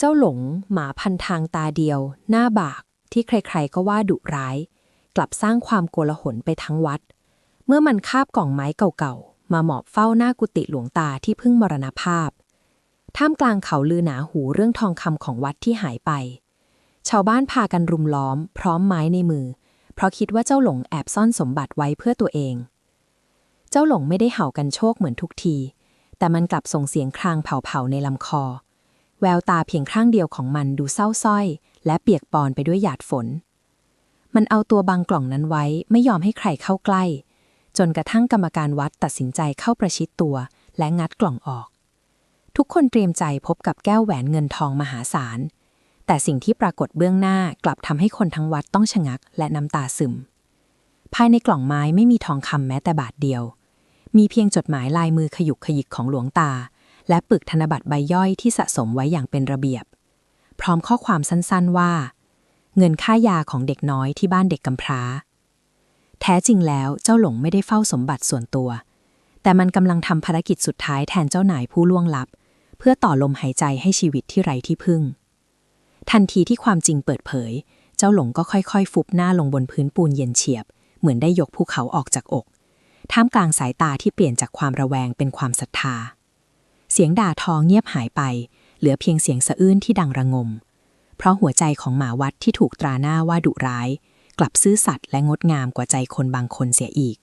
เจ้าหลงหมาพันทางตาเดียว หน้าบากที่ใครๆก็ว่าดุร้าย กลับสร้างความโกลาหลไปทั้งวัด เมื่อมันคาบกล่องไม้เก่าๆ มาหมอบเฝ้าหน้ากุฏิหลวงตาที่เพิ่งมรณภาพ ท่ามกลางเขาลือหนาหูเรื่องทองคำของวัดที่หายไป ชาวบ้านพากันรุมล้อม พร้อมไม้ในมือ เพราะคิดว่าเจ้าหลงแอบซ่อนสมบัติไว้เพื่อตัวเอง เจ้าหลงไม่ได้เห่ากันโชคเหมือนทุกที แต่มันกลับส่งเสียงครางเผาๆในลำคอ แววตาเพียงข้างเดียวของมันดูเศร้าส้อย และเปียกปอนไปด้วยหยาดฝน มันเอาตัวบังกล่องนั้นไว้ไม่ยอมให้ใครเข้าใกล้ จนกระทั่งกรรมการวัดตัดสินใจเข้าประชิดตัว และงัดกล่องออก ทุกคนเตรียมใจพบกับแก้วแหวนเงินทองมหาศาล แต่สิ่งที่ปรากฏเบื้องหน้ากลับทำให้คนทั้งวัดต้องชะงักและน้ำตาซึม ภายในกล่องไม้ไม่มีทองคำแม้แต่บาทเดียว มีเพียงจดหมายลายมือขยุกขยิกของหลวงตา และปึกธนบัตรใบย่อยที่สะสมไว้อย่างเป็นระเบียบ พร้อมข้อความสั้นๆว่า เงินค่ายาของเด็กน้อยที่บ้านเด็กกำพร้า แท้จริงแล้วเจ้าหลงไม่ได้เฝ้าสมบัติส่วนตัว แต่มันกำลังทำภารกิจสุดท้ายแทนเจ้านายผู้ล่วงลับ เพื่อต่อลมหายใจให้ชีวิตที่ไร้ที่พึ่ง ทันทีที่ความจริงเปิดเผย เจ้าหลงก็ค่อยๆ ฟุบหน้าลงบนพื้นปูนเย็นเฉียบ เหมือนได้ยกภูเขาออกจากอกท่ามกลางสายตาที่เปลี่ยนจากความระแวงเป็นความศรัทธา เสียงด่าทอเงียบหายไป เหลือเพียงเสียงสะอื้นที่ดังระงม เพราะหัวใจของหมาวัดที่ถูกตราหน้าว่าดุร้าย กลับซื่อสัตย์และงดงามกว่าใจคนบางคนเสียอีก